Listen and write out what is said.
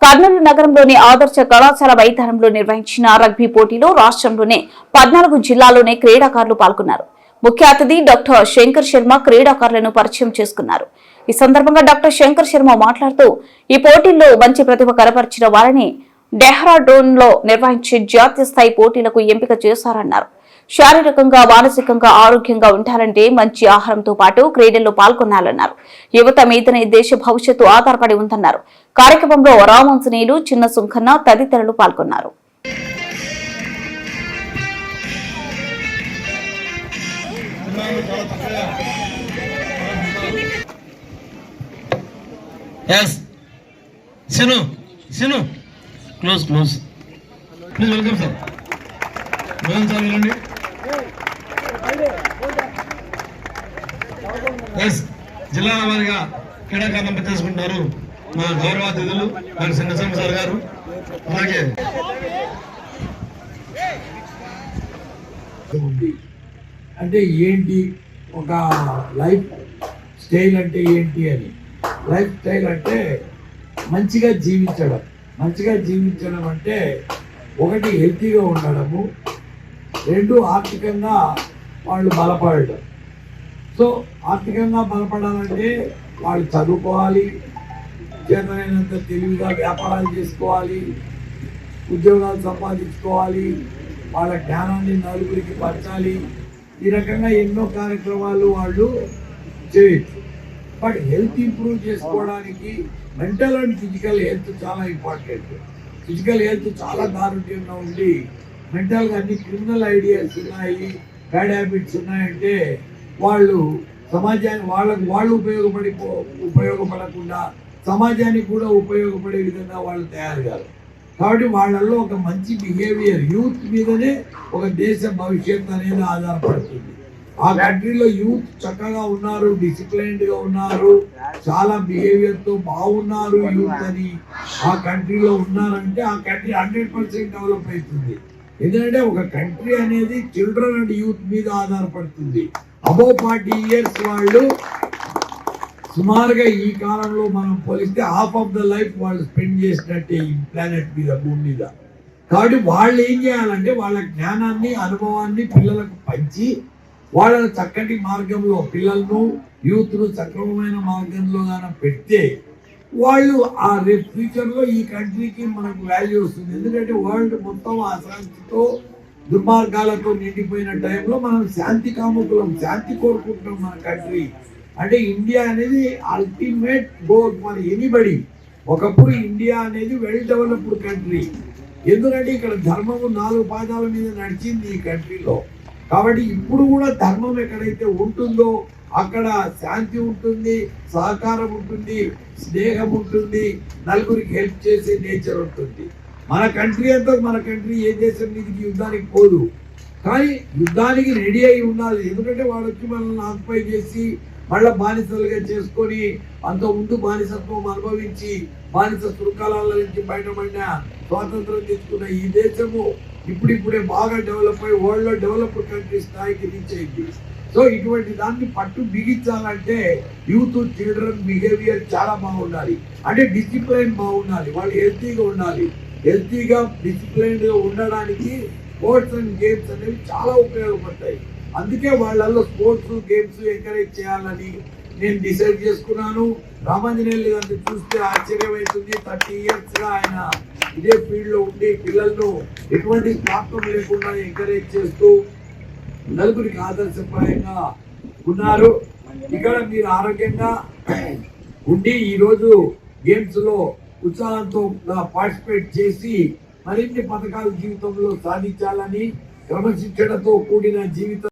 కర్నూలు నగరంలోని ఆదర్శ కళాశాల మైదానంలో నిర్వహించిన రగ్బీ పోటీలో రాష్ట్రంలోనే పద్నాలుగు జిల్లాల్లోనే క్రీడాకారులు పాల్గొన్నారు. ముఖ్య అతిథి డాక్టర్ శంకర్ శర్మ క్రీడాకారులను పరిచయం చేసుకున్నారు. ఈ సందర్భంగా డాక్టర్ శంకర్ శర్మ మాట్లాడుతూ ఈ పోటీల్లో మంచి ప్రతిభ కనపరిచిన వారిని డెహ్రాడూన్లో నిర్వహించే జాతీయ స్థాయి పోటీలకు ఎంపిక చేశారన్నారు. శారీరకంగా మానసికంగా ఆరోగ్యంగా ఉండాలంటే మంచి ఆహారంతో పాటు క్రీడల్లో పాల్గొనాలన్నారు. యువత మీదనే దేశ భవిష్యత్తు ఆధారపడి ఉందన్నారు. కార్యక్రమంలో రామాంజనేయులు చిన్న సుంఖన్న తదితరులు పాల్గొన్నారు. ఎస్ సిను Sinu close close please welcome sir Mohan sir వెళ్ళండి. ఎస్ జిల్లా వారిగా క్రీడాకారులు ఎంపిక మా గౌరవ అతిథులు మరి సింగస్వామి సార్ గారు. అలాగే అంటే ఏంటి ఒక లైఫ్ స్టైల్ అంటే ఏంటి అని? లైఫ్ స్టైల్ అంటే మంచిగా జీవించడం. మంచిగా జీవించడం అంటే ఒకటి హెల్తీగా ఉండడము రెండు ఆర్థికంగా వాళ్ళు బలపడడం సో ఆర్థికంగా బలపడాలంటే వాళ్ళు చదువుకోవాలి చేతనైనంత తెలివిగా వ్యాపారాలు చేసుకోవాలి ఉద్యోగాలు సంపాదించుకోవాలి వాళ్ళ జ్ఞానాన్ని నలుగురికి పంచాలి. ఈ రకంగా ఎన్నో కార్యక్రమాలు వాళ్ళు చేయొచ్చు. బట్ హెల్త్ ఇంప్రూవ్ చేసుకోవడానికి మెంటల్ అండ్ ఫిజికల్ హెల్త్ చాలా ఇంపార్టెంట్. ఫిజికల్ హెల్త్ చాలా దారుణ్యంగా ఉండి మెంటల్గా అన్ని క్రిమినల్ ఐడియాస్ ఉన్నాయి బ్యాడ్ హ్యాబిట్స్ ఉన్నాయంటే వాళ్ళు సమాజానికి వాళ్ళకు వాళ్ళు ఉపయోగపడి ఉపయోగపడకుండా సమాజానికి కూడా ఉపయోగపడే విధంగా వాళ్ళు తయారు కాదు. కాబట్టి వాళ్ళల్లో ఒక మంచి బిహేవియర్ యూత్ మీదనే ఒక దేశ భవిష్యత్తు అనేది ఆధారపడుతుంది. ఆ కంట్రీలో యూత్ చక్కగా ఉన్నారు డిసిప్లైన్డ్గా ఉన్నారు చాలా బిహేవియర్తో బాగున్నారు యూత్ అని. ఆ కంట్రీలో ఉన్నారంటే ఆ కంట్రీ హండ్రెడ్ పర్సెంట్ డెవలప్ అవుతుంది. ఎందుకంటే ఒక కంట్రీ అనేది చిల్డ్రన్ అండ్ యూత్ మీద ఆధారపడుతుంది. అబో ఫార్టీ ఇయర్స్ వాళ్ళు సుమారుగా ఈ కాలంలో మనం పోలిస్తే హాఫ్ ఆఫ్ ద లైఫ్ వాళ్ళు స్పెండ్ చేసినట్టే ఈ ప్లానెట్ మీద భూమి మీద. కాబట్టి వాళ్ళు ఏం చేయాలంటే వాళ్ళ జ్ఞానాన్ని అనుభవాన్ని పిల్లలకు పంచి వాళ్ళని చక్కటి మార్గంలో పిల్లలను యూత్ను సక్రమమైన మార్గంలో గాన పెడితే వాళ్ళు ఆ రేపు ఫ్యూచర్లో ఈ కంట్రీకి మనకు వాల్యూ వస్తుంది. ఎందుకంటే వరల్డ్ మొత్తం అశాంతితో దుర్మార్గాలతో నిండిపోయిన టైంలో మనం శాంతి కాముకులం శాంతి కోరుకుంటున్నాం మన కంట్రీ అంటే ఇండియా అనేది అల్టిమేట్ గోల్ మన ఎనీబడి ఒకప్పుడు ఇండియా అనేది వెల్ డెవలప్డ్ కంట్రీ ఎందుకంటే ఇక్కడ ధర్మము నాలుగు పాదాల మీద నడిచింది ఈ కంట్రీలో కాబట్టి ఇప్పుడు కూడా ధర్మం ఎక్కడైతే ఉంటుందో అక్కడ శాంతి ఉంటుంది సహకారం ఉంటుంది స్నేహం ఉంటుంది నలుగురికి హెల్ప్ చేసే నేచర్ ఉంటుంది. మన కంట్రీ అంతా మన కంట్రీ ఏ దేశం మీదకి యుద్ధానికి పోదు. కానీ యుద్ధానికి రెడీ అయి ఉండాలి. ఎందుకంటే వాడు వచ్చి మనల్ని ఆక్యుపై చేసి మళ్ళీ బానిసలుగా చేసుకొని అంత ముందు బానిసత్వం అనుభవించి బానిస శృంఖలాల నుంచి బయటపడిన స్వాతంత్రం తెచ్చుకున్న ఈ దేశము ఇప్పుడిప్పుడే బాగా డెవలప్ అయ్యి వరల్డ్ డెవలప్ డెవలప్డ్ కంట్రీ స్థాయికి రీచ్ అయింది సో ఇటువంటి దాన్ని పట్టు బిగించాలంటే యూత్ చిల్డ్రన్ బిహేవియర్ చాలా బాగుండాలి. అంటే డిసిప్లైన్ బాగుండాలి. వాళ్ళు హెల్తీగా ఉండాలి. హెల్తీగా డిసిప్లైన్గా ఉండడానికి స్పోర్ట్స్ అండ్ గేమ్స్ అనేవి చాలా ఉపయోగపడతాయి. అందుకే వాళ్ళల్లో స్పోర్ట్స్ గేమ్స్ ఎంకరేజ్ చేయాలని నేను డిసైడ్ చేసుకున్నాను. రామాంజనేయులు గారిని చూస్తే ఆశ్చర్యమవుతుంది. థర్టీ ఇయర్స్గా ఆయన ఇదే ఫీల్డ్లో ఉండి పిల్లలను ఎటువంటి స్వార్థం లేకుండా ఎంకరేజ్ చేస్తూ నలుగురికి ఆదర్శప్రాయంగా ఉన్నారు. ఇక్కడ మీరు ఆరోగ్యంగా ఉండి ఈరోజు గేమ్స్లో ఉత్సాహంతో పార్టిసిపేట్ చేసి మరిన్ని పథకాలు జీవితంలో సాధించాలని క్రమశిక్షణతో కూడిన జీవితం